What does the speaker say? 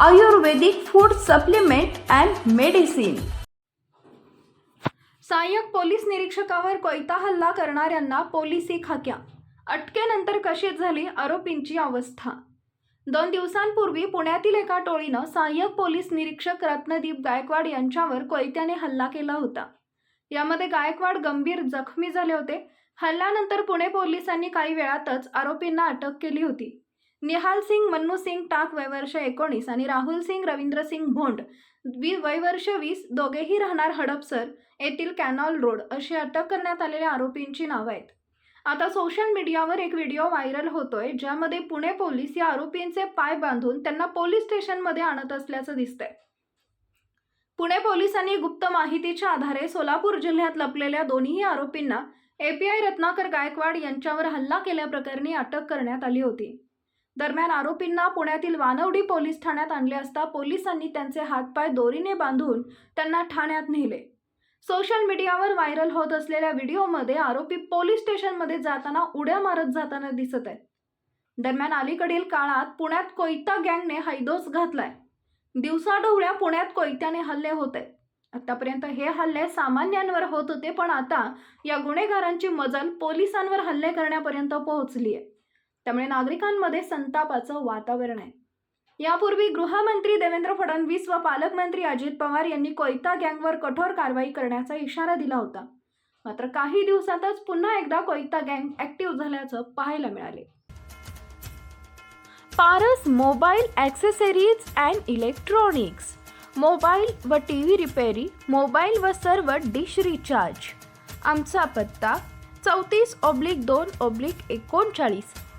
Ayurvedic food supplement and medicine. सहाय्यक police निरीक्षकावर कोयता हल्ला करणाऱ्यांना पोलिसी खाक्या. अटकेनंतर कशी झाली आरोपींची अवस्था? दोन दिवसांपूर्वी पुण्यातील एका टोळीनं सहाय्यक पोलीस निरीक्षक रत्नदीप गायकवाड यांच्यावर कोयत्याने हल्ला केला होता. यामध्ये गायकवाड गंभीर जखमी झाले होते. हल्ल्यानंतर पुणे पोलिसांनी काही वेळातच आरोपींना अटक केली होती. निहाल सिंग मन्नू सिंग टाक वयवर्ष एकोणीस आणि राहुल सिंग रवींद्र सिंग भोंड. वी वयवर्ष वीस दोघेही राहणार हडपसर येथील कॅनॉल रोड अशी अटक करण्यात आलेल्या आरोपींची नावं आहेत. आता सोशल मीडियावर एक व्हिडिओ व्हायरल होतोय ज्यामध्ये पुणे पोलीस या आरोपींचे पाय बांधून त्यांना पोलीस स्टेशनमध्ये आणत असल्याचं दिसतंय. पुणे पोलिसांनी गुप्त माहितीच्या आधारे सोलापूर जिल्ह्यात लपलेल्या दोन्ही आरोपींना एपीआय रत्नाकर गायकवाड यांच्यावर हल्ला केल्याप्रकरणी अटक करण्यात आली होती. दरम्यान आरोपींना पुण्यातील वानवडी पोलीस ठाण्यात आणले असता पोलिसांनी त्यांचे हातपाय दोरीने बांधून त्यांना ठाण्यात नेले. सोशल मीडियावर व्हायरल होत असलेल्या व्हिडिओमध्ये आरोपी पोलीस स्टेशनमध्ये जाताना उड्या मारत जाताना दिसत आहेत. दरम्यान अलीकडील काळात पुण्यात कोयता गँगने हैदोस घातलाय. दिवसाढवळ्या पुण्यात कोयत्याने हल्ले होत आहेत. आतापर्यंत हे हल्ले सामान्यांवर होत होते पण आता या गुन्हेगारांची मजल पोलिसांवर हल्ले करण्यापर्यंत पोहोचली आहे. त्यामुळे नागरिकांमध्ये संतापाचं वातावरण आहे. यापूर्वी गृहमंत्री देवेंद्र फडणवीस व पालकमंत्री अजित पवार यांनी कोयता गँगवर कठोर कारवाई करण्याचा इशारा दिला होता. मात्र काही दिवसातच पुन्हा एकदा कोयता गँग ऍक्टिव्ह झाल्याचं पाहायला मिळाले. Paras mobile accessories and electronics mobile व टी व्ही रिपेरी मोबाईल व सर्व डिश रिचार्ज. आमचा पत्ता चौतीस ऑब्लिक दोन ऑब्लिक एकोणचाळीस